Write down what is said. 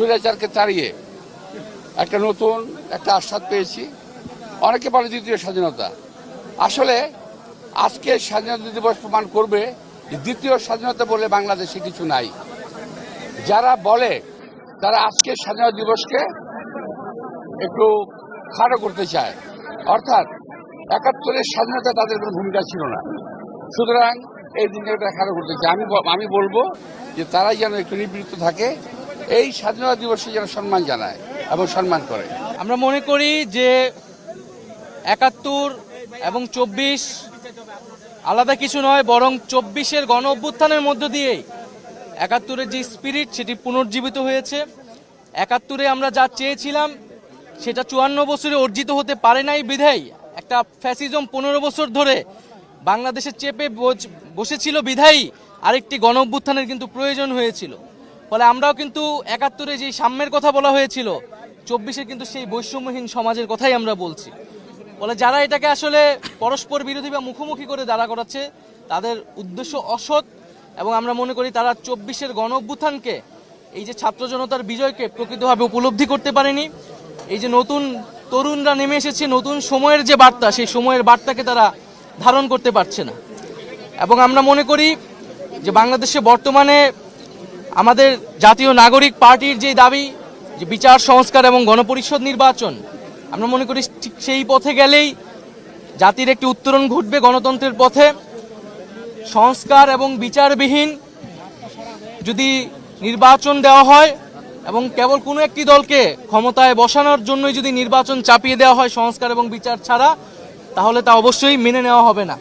স্বৈরাচারকে তাড়িয়ে একটা নতুন, একটা আস্বাদ পেয়েছি। অনেকে বলে দ্বিতীয় স্বাধীনতা। আসলে আজকে স্বাধীনতা দিবস প্রমাণ করবে দ্বিতীয় স্বাধীনতা বলে বাংলাদেশে কিছু নাই। যারা বলে তারা আজকের স্বাধীনতা দিবসকে একটু খাটো করতে চায়। অর্থাৎ একাত্তরের স্বাধীনতা তাদের কোনো ভূমিকা ছিল না। সুতরাং এই দিনটা খাটো করতে চায়। আমি আমি বলব যে তারাই যেন একটু নিবৃত্ত থাকে। এই স্বাধীনতা দিবসে যেন সম্মান জানায় এবং সম্মান করে। আমরা মনে করি যে একাত্তর এবং চব্বিশ আলাদা কিছু নয়, বরং চব্বিশের গণ অভ্যুত্থানের মধ্য দিয়েই একাত্তরের যে স্পিরিট সেটি পুনর্জীবিত হয়েছে। একাত্তরে আমরা যা চেয়েছিলাম সেটা চুয়ান্ন বছরে অর্জিত হতে পারে নাই বিধায়। একটা ফ্যাসিজম পনেরো বছর ধরে বাংলাদেশে চেপে বস- বসেছিল বিধায়ী। আরেকটি গণ অভ্যুত্থানের কিন্তু প্রয়োজন হয়েছিল। ফলে আমরাও কিন্তু একাত্তরে যে সাম্যের কথা বলা হয়েছিল চব্বিশে কিন্তু সেই বৈষম্যহীন সমাজের কথাই আমরা বলছি। ফলে যারা এটাকে আসলে পরস্পর বিরোধী বা মুখোমুখি করে দাঁড়া করাচ্ছে, তাদের উদ্দেশ্য অসৎ এবং আমরা মনে করি তারা চব্বিশের গণ অভ্যুত্থানকে এই যে ছাত্র জনতার বিজয়কে প্রকৃতভাবে উপলব্ধি করতে পারেনি। এই যে নতুন তরুণরা নেমে এসেছে, নতুন সময়ের যে বার্তা, সেই সময়ের বার্তাকে তারা ধারণ করতে পারছে না। এবং আমরা মনে করি যে বাংলাদেশে বর্তমানে আমাদের জাতীয় নাগরিক পার্টির যে দাবি, যে বিচার, সংস্কার এবং গণপরিষদ নির্বাচন, আমরা মনে করি ঠিক সেই পথে গেলেই জাতির একটি উত্তরণ ঘটবে গণতন্ত্রের পথে। সংস্কার এবং বিচারবিহীন যদি নির্বাচন দেওয়া হয় এবং কেবল কোনো একটি দলকে ক্ষমতায় বসানোর জন্যই যদি নির্বাচন চাপিয়ে দেওয়া হয় সংস্কার এবং বিচার ছাড়া, তাহলে তা অবশ্যই মেনে নেওয়া হবে না।